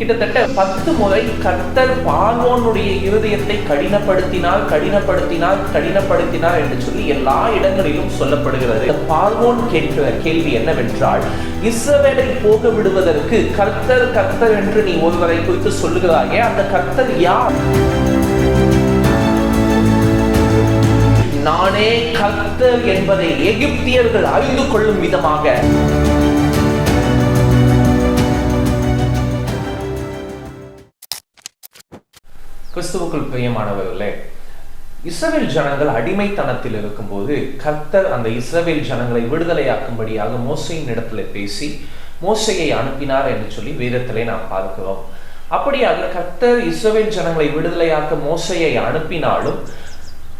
கிட்டத்தட்ட பத்து முறை கர்த்தர் பார்வோனுடைய இருதயத்தை கடினப்படுத்தினால் கடினப்படுத்தினால் கடினப்படுத்தினார் என்று சொல்லி எல்லா இடங்களிலும் சொல்லப்படுகிறது. பார்வோன் கேட்கிற கேள்வி என்னவென்றால் இஸ்ரவேலை போக விடுவதற்கு கர்த்தர் கர்த்தர் என்று நீ ஒருவரை குறித்து சொல்லுகிறாயே அந்த கர்த்தர் யார்? நானே கர்த்தர் என்பதை எகிப்தியர்கள் அறிந்து கொள்ளும் விதமாக கிறிஸ்துவுக்குள் பிரியமானவர்களே இஸ்ரவேல் ஜனங்கள் அடிமைத்தனத்தில் இருக்கும்போது கர்த்தர் அந்த இஸ்ரவேல் ஜனங்களை விடுதலையாக்கும்படியாக மோசையின் இடத்துல பேசி மோசையை அனுப்பினார் என்று சொல்லி வேதத்திலே நாம் பார்க்கிறோம். அப்படியாக கர்த்தர் இஸ்ரவேல் ஜனங்களை விடுதலையாக்க மோசையை அனுப்பினாலும்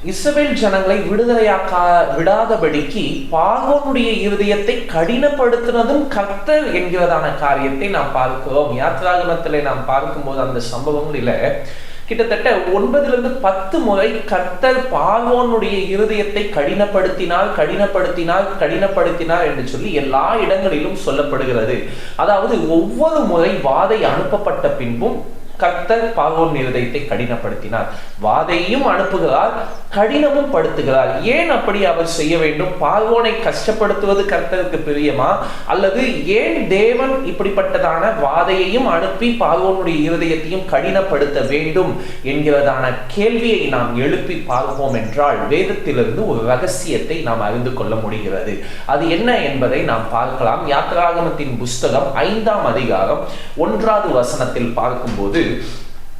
இஸ்ரவேல் ஜனங்களை விடுதலையாக்க விடாதபடிக்கு பார்வோனுடைய இருதயத்தை கடினப்படுத்தினதும் கர்த்தர் என்கிறதான காரியத்தை நாம் பார்க்கிறோம். யாத்ராகமத்திலே நாம் பார்க்கும்போது அந்த சம்பவங்களில கிட்டத்தட்ட ஒன்பதிலிருந்து பத்து முறை கர்த்தர் பார்வோனுடைய இருதயத்தை கடினப்படுத்தினால் கடினப்படுத்தினால் கடினப்படுத்தினார் என்று சொல்லி எல்லா இடங்களிலும் சொல்லப்படுகிறது. அதாவது ஒவ்வொரு முறை வாதை அனுப்பப்பட்ட பின்பும் கர்த்தர் பார்வோன் இருதயத்தை கடினப்படுத்தினார். வாதையும் அனுப்புகிறார் கடினமும் படுத்துகிறார். ஏன் அப்படி அவர் செய்ய வேண்டும்? பார்வோனை கஷ்டப்படுத்துவது கர்த்தருக்கு பிரியமா? அல்லது ஏன் தேவன் இப்படிப்பட்டதான வாதையையும் அனுப்பி பார்வோனுடைய இருதயத்தையும் கடினப்படுத்த வேண்டும் என்கிறதான கேள்வியை நாம் எழுப்பி பார்ப்போம் என்றால் வேதத்திலிருந்து ஒரு ரகசியத்தை நாம் அறிந்து கொள்ள முடிகிறது. அது என்ன என்பதை நாம் பார்க்கலாம். யாத்ராகமத்தின் புஸ்தகம் ஐந்தாம் அதிகாரம் ஒன்றாவது வசனத்தில் பார்க்கும்போது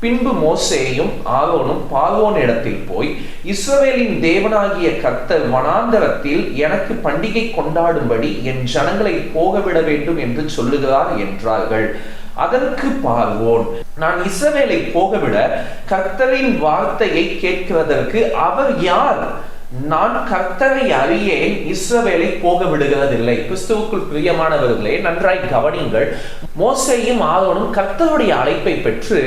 பின்பு மோசேயும் ஆரோனும் பார்வோன் இடத்தில் போய் இஸ்ரவேலின் தேவனாகிய கர்த்தர் வனாந்தரத்தில் எனக்கு பண்டிகை கொண்டாடும்படி என் ஜனங்களை போகவிட வேண்டும் என்று சொல்லுகிறார் என்றார்கள். அதற்கு பார்வோன் நான் இஸ்ரவேலை போகவிட கர்த்தரின் வார்த்தையை கேட்கிறதற்கு அவர் யார்? நான் கர்த்தரை அறியேன் இஸ்ரவேலை போக விடுகிறதில்லை கிறிஸ்துவுக்குள் பிரியமானவர்களே நன்றாய் கவனிங்கள் மோசையும் ஆரோனும் கர்த்தருடைய அழைப்பை பெற்று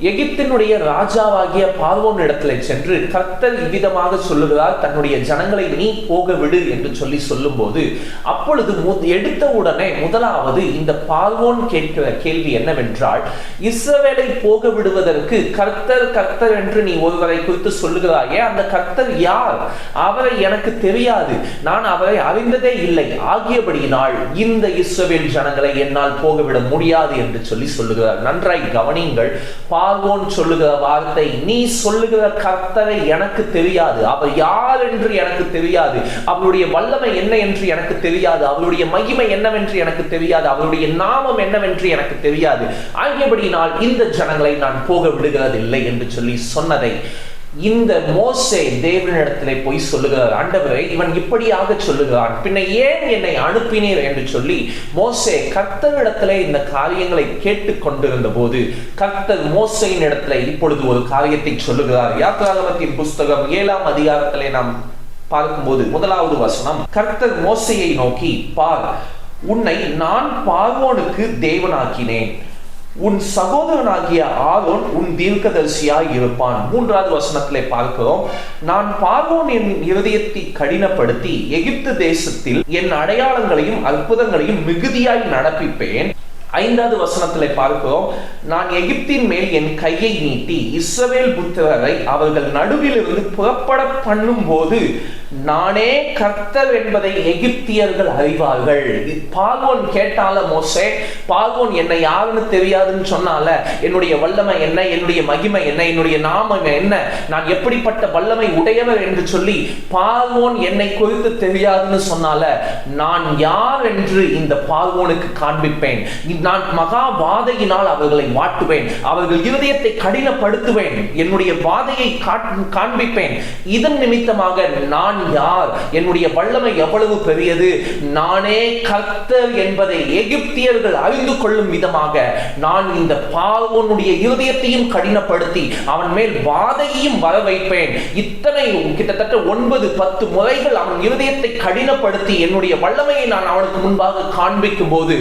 எகிப்தினுடைய ராஜாவாகிய பார்வோன் இடத்துல சென்று கர்த்தர் இவ்விதமாக சொல்லுகிறார் தன்னுடைய ஜனங்களை நீ போக விடு என்று சொல்லி சொல்லும்போது அப்பொழுது எடுத்த உடனே முதலாவது இந்த பார்வோன் கேட்கிற கேள்வி என்னவென்றால் இஸ்ரவேலை போக விடுவதற்கு கர்த்தர் கர்த்தர் என்று நீ ஒருவரை குறித்து சொல்லுகிறாயே அந்த கர்த்தர் யார்? அவரை எனக்கு தெரியாது நான் அவரை அறிந்ததே இல்லை. ஆகியபடியினால் இந்த இஸ்ரவேல் ஜனங்களை என்னால் போகவிட முடியாது என்று சொல்லி சொல்லுகிறார். நன்றாய் பார் பார்வோன் சொல்லுகிற வார்த்தை நீ சொல்லுகிற கர்த்தரை எனக்கு தெரியாது. அவர் யார் என்று எனக்கு தெரியாது. அவருடைய வல்லமை என்ன என்று எனக்கு தெரியாது. அவருடைய மகிமை என்னவென்று எனக்கு தெரியாது. அவருடைய நாமம் என்னவென்று எனக்கு தெரியாது. ஆகியபடியினால் இந்த ஜனங்களை நான் போக விடுகிறதில்லை என்று சொல்லி சொன்னதை இந்த மோசே தேவனிடத்திலே போய் சொல்லுகிறார் ஆண்டவரை இவன் இப்படியாக சொல்லுகிறான். பின்ன ஏன் என்னை அனுப்பினீர்? என்று சொல்லி மோசே கர்த்தரிடத்திலே இந்த காரியங்களை கேட்டு கொண்டிருந்த போது கர்த்தர் மோசையின் இடத்துல இப்பொழுது ஒரு காரியத்தை சொல்லுகிறார். யாத்ராகமத்தின் புஸ்தகம் ஏழாம் அதிகாரத்திலே நாம் பார்க்கும்போது முதலாவது வசனம் கர்த்தர் மோசையை நோக்கி பார் உன்னை நான் பார்வோனுக்கு தேவனாக்கினேன். உன் சகோதரனாகிய ஆரோன் உன் தீர்க்கதரிசியாய் இருப்பான். மூன்றாவது வசனத்திலே பார்க்கிறோம். நான் பார்வோன் என் இருதயத்தை கடினப்படுத்தி எகிப்து தேசத்தில் என் அடையாளங்களையும் அற்புதங்களையும் மிகுதியாய் நடப்பிப்பேன். ஐந்தாவது வசனத்திலே பார்க்கிறோம் நான் எகிப்தின் மேல் என் கையை நீட்டி இஸ்ரவேல் புத்திரரை அவர்கள் நடுவில் இருந்து புறப்பட பண்ணும் போது நானே கர்த்தர் என்பதை எகிப்தியர்கள் அறிவார்கள். பாகோன் கேட்டால மோசே பாகோன் என்னை யாருன்னு தெரியாதுன்னு சொன்னால என்னுடைய வல்லமை என்ன? என்னுடைய மகிமை என்ன? என்னுடைய நாமம் என்ன? நான் எப்படிப்பட்ட வல்லமை உடையவர் என்று சொல்லி பாகோன் என்னை குறித்து தெரியாதுன்னு சொன்னால நான் யார் என்று இந்த பாகோனுக்கு காண்பிப்பேன். நான் மகா வாதையினால் அவர்களை மாட்டுவேன் அவர்கள் இருதயத்தை கடினப்படுத்துவேன். என்னுடைய வாதையை காண்பிப்பேன். இதன் நிமித்தமாக நான் யார்? என்னுடைய வல்லமை எவ்வளவு பெரியது? நானே கர்த்தர் என்பதை எகிப்தியர்கள் அறிந்து கொள்ளும் விதமாக நான் இந்த பார்வோனுடைய இருதயத்தையும் கடினப்படுத்தி அவன் மேல் வாதையையும் வர வைப்பேன் இத்தனை கிட்டத்தட்ட ஒன்பது பத்து முறைகள் அவன் இருதயத்தை கடினப்படுத்தி என்னுடைய வல்லமையை நான் அவனுக்கு முன்பாக காண்பிக்கும் போது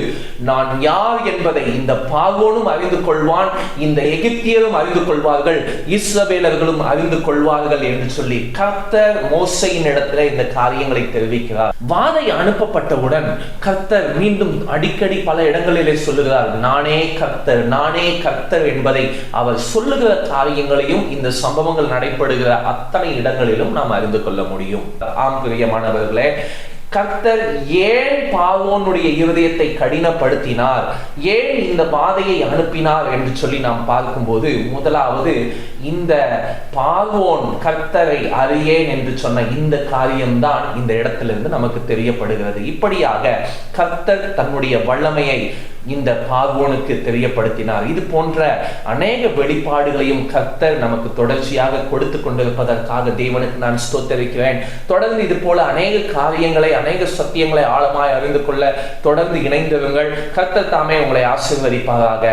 நான் யார்? என்பதை இந்த பார்வோனும் அறிந்து கொள்வான் இந்த எகிப்தியரும் அறிந்து கொள்வார்கள் இஸ்ரவேலர்களும் அறிந்து கொள்வார்கள் என்று சொல்லி கர்த்தர் மோசையின் மோசையின் இடத்துல இந்த காரியங்களை தெரிவிக்கிறார். வாதை அனுப்பப்பட்டவுடன் கர்த்தர் மீண்டும் அடிக்கடி பல இடங்களிலே சொல்லுகிறார் நானே கர்த்தர் நானே கர்த்தர் என்பதை அவர் சொல்லுகிற காரியங்களையும் இந்த சம்பவங்கள் நடைபெறுகிற அத்தனை இடங்களிலும் நாம் அறிந்து கொள்ள முடியும். ஆம் பிரியமானவர்களே கர்த்தர் ஏன் பாவோனுடைய இருதயத்தை கடினப்படுத்தினார்? ஏன் இந்த பாதையை அனுப்பினார் என்று சொல்லி நாம் பார்க்கும்போது முதலாவது இந்த பாவோன் கர்த்தரை அறியேன் என்று சொன்ன இந்த காரியம்தான் இந்த இடத்திலிருந்து நமக்கு தெரியப்படுகிறது. இப்படியாக கர்த்தர் தன்னுடைய வல்லமையை இந்த பார்வோனுக்கு தெரியப்படுத்தினார். இது போன்ற அநேக வெளிப்பாடுகளையும் கர்த்தர் நமக்கு தொடர்ச்சியாக கொடுத்து கொண்டிருப்பதற்காக தேவனுக்கு நான் ஸ்தோத்தரிக்கிறேன். தொடர்ந்து இது போல அநேக காரியங்களை அநேக சத்தியங்களை ஆழமாய் அறிந்து கொள்ள தொடர்ந்து இணைந்திருங்கள். கர்த்தர் தாமே உங்களை ஆசீர்வதிப்பதாக